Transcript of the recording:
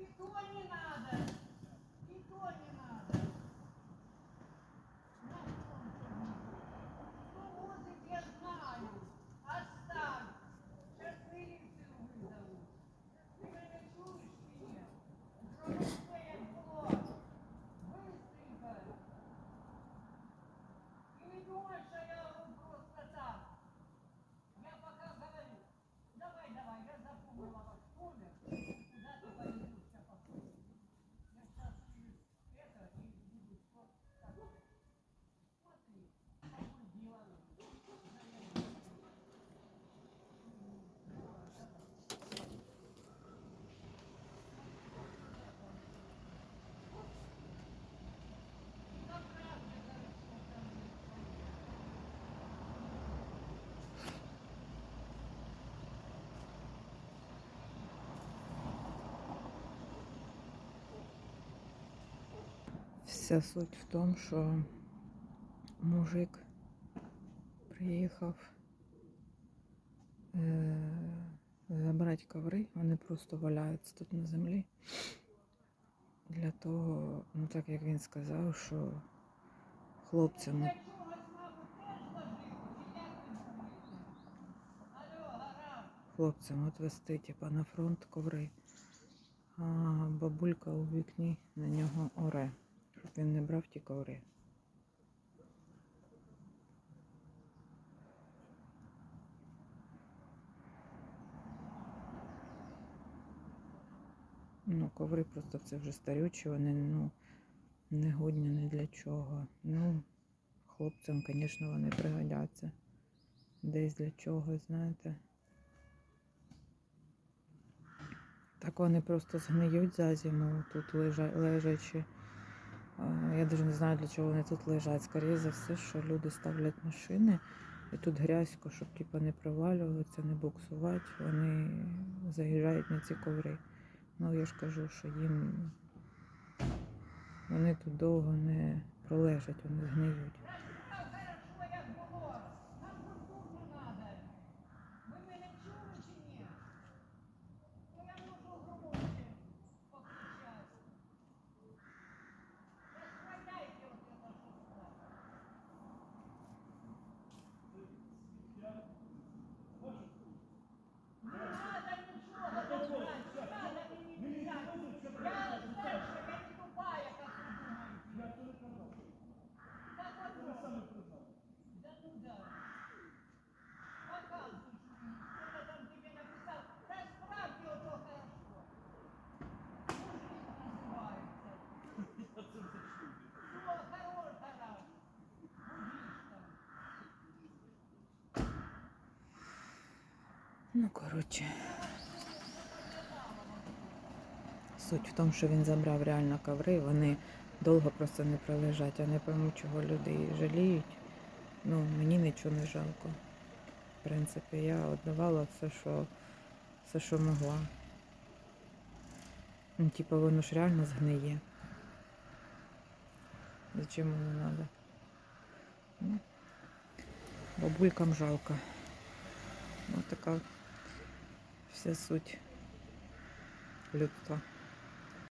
И Вся суть в тому, що мужик приїхав е, забрати коври, вони просто валяються тут на землі. Для того, ну так як він сказав, що хлопцям гаразд. хлопцям отвести типа, на фронт коври. А бабулька у вікні на нього оре, щоб він не брав ті коври. Ну, коври просто це вже старючі, вони ну, не годні ні для чого. Ну, хлопцям, звісно, вони пригодяться. Десь для чогось, знаєте. Так вони просто згниють за зиму, тут лежа, лежачи. А, Я навіть не знаю, для чого вони тут лежать. Скоріше за все, що люди ставлять машини, і тут грязько, щоб типу, не провалюватися, не буксувати. Вони заїжджають на ці коври. Ну, я ж кажу, що їм вони тут довго не пролежать, вони згниють. Ну, коротше. Суть в тому, що він забрав реально коври, вони довго просто не пролежать. Я не пойму, чого люди жаліють. Ну, мені нічого не жалко. В принципі, я віддавала все, що, все, що могла. Ну, типу, воно ж реально згниє. Зачем воно треба? Ну, бабулькам жалко. Ось така вся суть людства.